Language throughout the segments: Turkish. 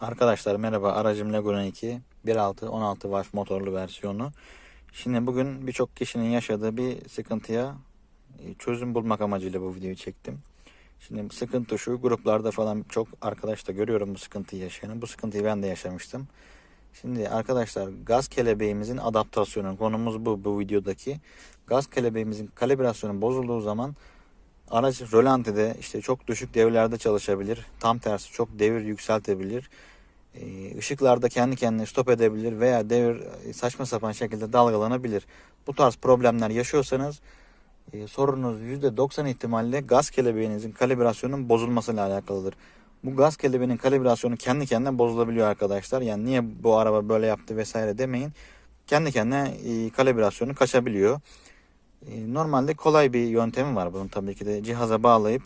Arkadaşlar merhaba aracım Laguna 2 1.6 16 watt motorlu versiyonu. Şimdi bugün birçok kişinin yaşadığı bir sıkıntıya e, çözüm bulmak amacıyla bu videoyu çektim. Şimdi sıkıntı şu gruplarda falan çok arkadaş da görüyorum bu sıkıntıyı yaşayanı. Bu sıkıntıyı ben de yaşamıştım. Şimdi arkadaşlar gaz kelebeğimizin adaptasyonu konumuz bu bu videodaki. Gaz kelebeğimizin kalibrasyonu bozulduğu zaman Araç rölantide işte çok düşük devirlerde çalışabilir. Tam tersi çok devir yükseltebilir. Ee, Işıklarda kendi kendine stop edebilir veya devir e, saçma sapan şekilde dalgalanabilir. Bu tarz problemler yaşıyorsanız e, sorunuz %90 ihtimalle gaz kelebeğinizin kalibrasyonunun bozulmasıyla alakalıdır. Bu gaz kelebeğinin kalibrasyonu kendi kendine bozulabiliyor arkadaşlar. Yani niye bu araba böyle yaptı vesaire demeyin. Kendi kendine e, kalibrasyonu kaçabiliyor. E, Normalde kolay bir yöntemi var bunun tabii ki de cihaza bağlayıp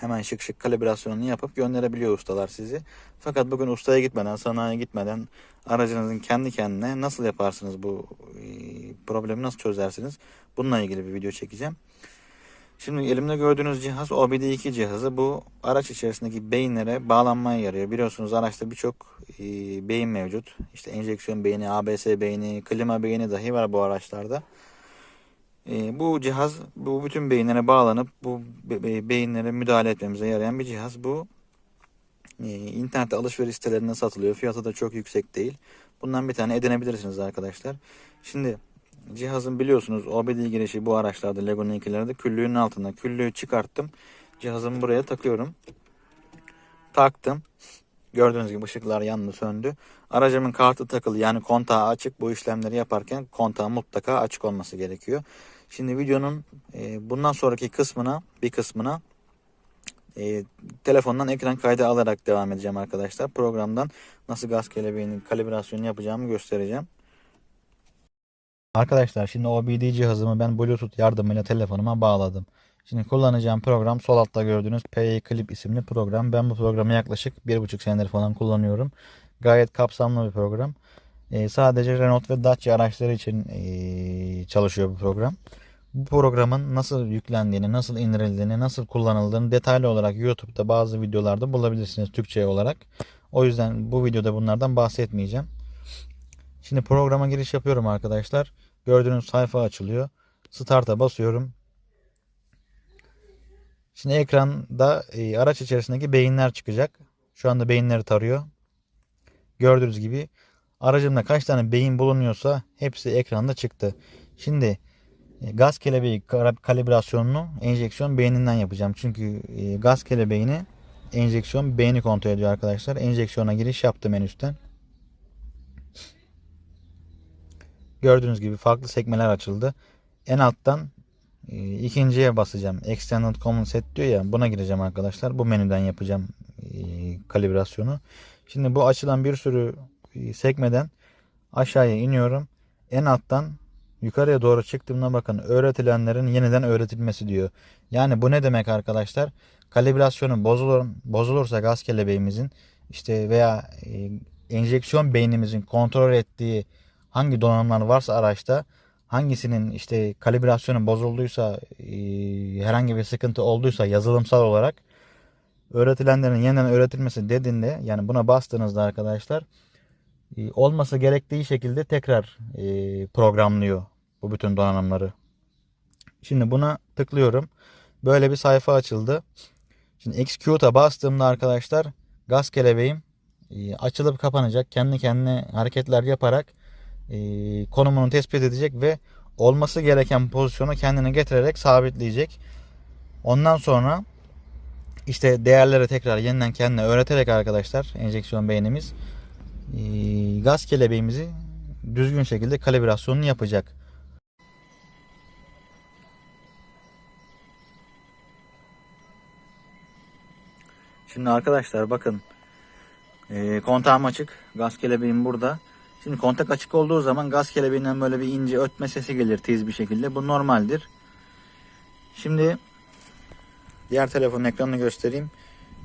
hemen şık şık kalibrasyonunu yapıp gönderebiliyor ustalar sizi. Fakat bugün ustaya gitmeden, sanayiye gitmeden aracınızın kendi kendine nasıl yaparsınız bu e, problemi nasıl çözersiniz? Bununla ilgili bir video çekeceğim. Şimdi elimde gördüğünüz cihaz OBD2 cihazı. Bu araç içerisindeki beyinlere bağlanmaya yarıyor. Biliyorsunuz araçta birçok e, beyin mevcut. İşte enjeksiyon beyni, ABS beyni, klima beyni dahi var bu araçlarda. E, bu cihaz bu bütün beyinlere bağlanıp bu be- be- beyinlere müdahale etmemize yarayan bir cihaz. Bu e, internette alışveriş sitelerinde satılıyor. Fiyatı da çok yüksek değil. Bundan bir tane edinebilirsiniz arkadaşlar. Şimdi cihazın biliyorsunuz OBD girişi bu araçlarda Laguna 2'lerde küllüğün altında. Küllüğü çıkarttım. Cihazımı buraya takıyorum. Taktım. Gördüğünüz gibi ışıklar yandı söndü. Aracımın kartı takılı yani kontağı açık. Bu işlemleri yaparken kontağı mutlaka açık olması gerekiyor. Şimdi videonun e, bundan sonraki kısmına bir kısmına e, telefondan ekran kaydı alarak devam edeceğim arkadaşlar. Programdan nasıl gaz kelebeğinin kalibrasyonunu yapacağımı göstereceğim. Arkadaşlar şimdi OBD cihazımı ben Bluetooth yardımıyla telefonuma bağladım. Şimdi kullanacağım program sol altta gördüğünüz PE Clip isimli program. Ben bu programı yaklaşık bir buçuk senedir falan kullanıyorum. Gayet kapsamlı bir program. Ee, sadece Renault ve Dacia araçları için ee, çalışıyor bu program. Bu programın nasıl yüklendiğini, nasıl indirildiğini, nasıl kullanıldığını detaylı olarak YouTube'da bazı videolarda bulabilirsiniz Türkçe olarak. O yüzden bu videoda bunlardan bahsetmeyeceğim. Şimdi programa giriş yapıyorum arkadaşlar. Gördüğünüz sayfa açılıyor. Start'a basıyorum. Şimdi ekranda e, araç içerisindeki beyinler çıkacak. Şu anda beyinleri tarıyor. Gördüğünüz gibi aracımda kaç tane beyin bulunuyorsa hepsi ekranda çıktı. Şimdi e, gaz kelebeği kalibrasyonunu enjeksiyon beyninden yapacağım. Çünkü e, gaz kelebeğini enjeksiyon beyni kontrol ediyor arkadaşlar. Enjeksiyona giriş yaptım en üstten. Gördüğünüz gibi farklı sekmeler açıldı. En alttan ikinciye basacağım. Extended Common Set diyor ya buna gireceğim arkadaşlar. Bu menüden yapacağım e, kalibrasyonu. Şimdi bu açılan bir sürü e, sekmeden aşağıya iniyorum. En alttan yukarıya doğru çıktığımda bakın öğretilenlerin yeniden öğretilmesi diyor. Yani bu ne demek arkadaşlar? Kalibrasyonu bozulur, bozulursa gaz kelebeğimizin işte veya e, enjeksiyon beynimizin kontrol ettiği hangi donanımlar varsa araçta hangisinin işte kalibrasyonu bozulduysa e, herhangi bir sıkıntı olduysa yazılımsal olarak öğretilenlerin yeniden öğretilmesi dediğinde yani buna bastığınızda arkadaşlar e, olması gerektiği şekilde tekrar e, programlıyor bu bütün donanımları. Şimdi buna tıklıyorum. Böyle bir sayfa açıldı. Şimdi execute'a bastığımda arkadaşlar gaz kelebeğim açılıp kapanacak. Kendi kendine hareketler yaparak e, konumunu tespit edecek ve olması gereken pozisyonu kendine getirerek sabitleyecek. Ondan sonra işte değerleri tekrar yeniden kendine öğreterek arkadaşlar enjeksiyon beynimiz e, gaz kelebeğimizi düzgün şekilde kalibrasyonunu yapacak. Şimdi arkadaşlar bakın e, kontağım açık. Gaz kelebeğim burada. Şimdi kontak açık olduğu zaman gaz kelebeğinden böyle bir ince ötme sesi gelir tiz bir şekilde. Bu normaldir. Şimdi diğer telefonun ekranını göstereyim.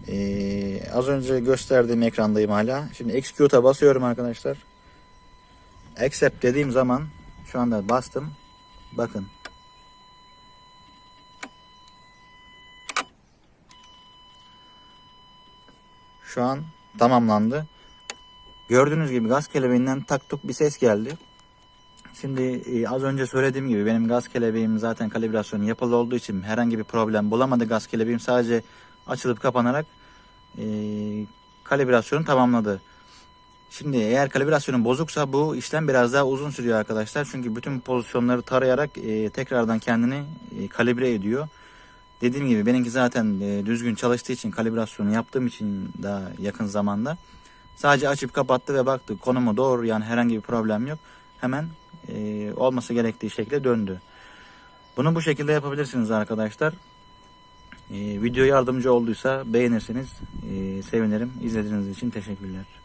Ee, az önce gösterdiğim ekrandayım hala. Şimdi execute'a basıyorum arkadaşlar. Accept dediğim zaman şu anda bastım. Bakın. Şu an tamamlandı. Gördüğünüz gibi gaz kelebeğinden taktuk bir ses geldi. Şimdi e, az önce söylediğim gibi benim gaz kelebeğim zaten kalibrasyonu yapılı olduğu için herhangi bir problem bulamadı gaz kelebeğim. Sadece açılıp kapanarak e, kalibrasyonu tamamladı. Şimdi eğer kalibrasyonu bozuksa bu işlem biraz daha uzun sürüyor arkadaşlar. Çünkü bütün pozisyonları tarayarak e, tekrardan kendini e, kalibre ediyor. Dediğim gibi benimki zaten e, düzgün çalıştığı için kalibrasyonu yaptığım için daha yakın zamanda sadece açıp kapattı ve baktı konumu doğru yani herhangi bir problem yok. Hemen e, olması gerektiği şekilde döndü. Bunu bu şekilde yapabilirsiniz arkadaşlar. E, video yardımcı olduysa beğenirseniz e, sevinirim. İzlediğiniz için teşekkürler.